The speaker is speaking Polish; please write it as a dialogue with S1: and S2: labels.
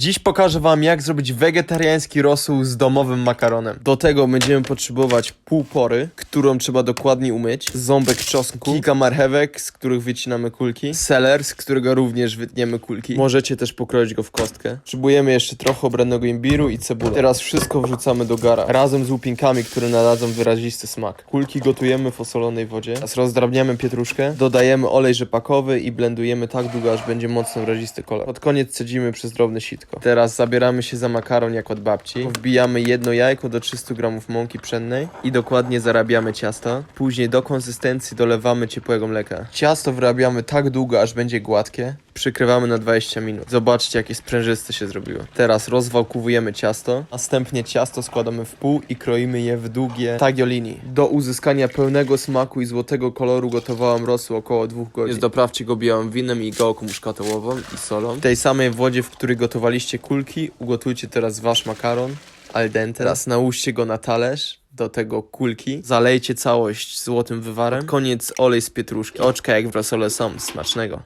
S1: Dziś pokażę wam jak zrobić wegetariański rosół z domowym makaronem. Do tego będziemy potrzebować pół pory, którą trzeba dokładnie umyć, ząbek czosnku, kilka marchewek, z których wycinamy kulki, seler, z którego również wytniemy kulki. Możecie też pokroić go w kostkę. Potrzebujemy jeszcze trochę obrannego imbiru i cebulę. Teraz wszystko wrzucamy do gara, razem z łupinkami, które nadadzą wyrazisty smak. Kulki gotujemy w osolonej wodzie. Teraz rozdrabniamy pietruszkę, dodajemy olej rzepakowy i blendujemy tak długo, aż będzie mocno wyrazisty kolor. Pod koniec cedzimy przez drobne sitko. Teraz zabieramy się za makaron jak od babci. Wbijamy jedno jajko do 300 g mąki pszennej i dokładnie zarabiamy ciasto. Później do konsystencji dolewamy ciepłego mleka. Ciasto wyrabiamy tak długo, aż będzie gładkie. Przykrywamy na 20 minut. Zobaczcie, jakie sprężyste się zrobiło. Teraz rozwałkowujemy ciasto. Następnie ciasto składamy w pół i kroimy je w długie tagliolini. Do uzyskania pełnego smaku i złotego koloru gotowałam rosół około 2 godzin. Jest doprawcie go białym winem i gałką muszkatołową i solą. W tej samej wodzie, w której gotowaliście kulki, ugotujcie teraz wasz makaron al dente. Teraz nałóżcie go na talerz. Do tego kulki. Zalejcie całość złotym wywarem. Koniec olej z pietruszki. Oczka jak w rosole są. Smacznego.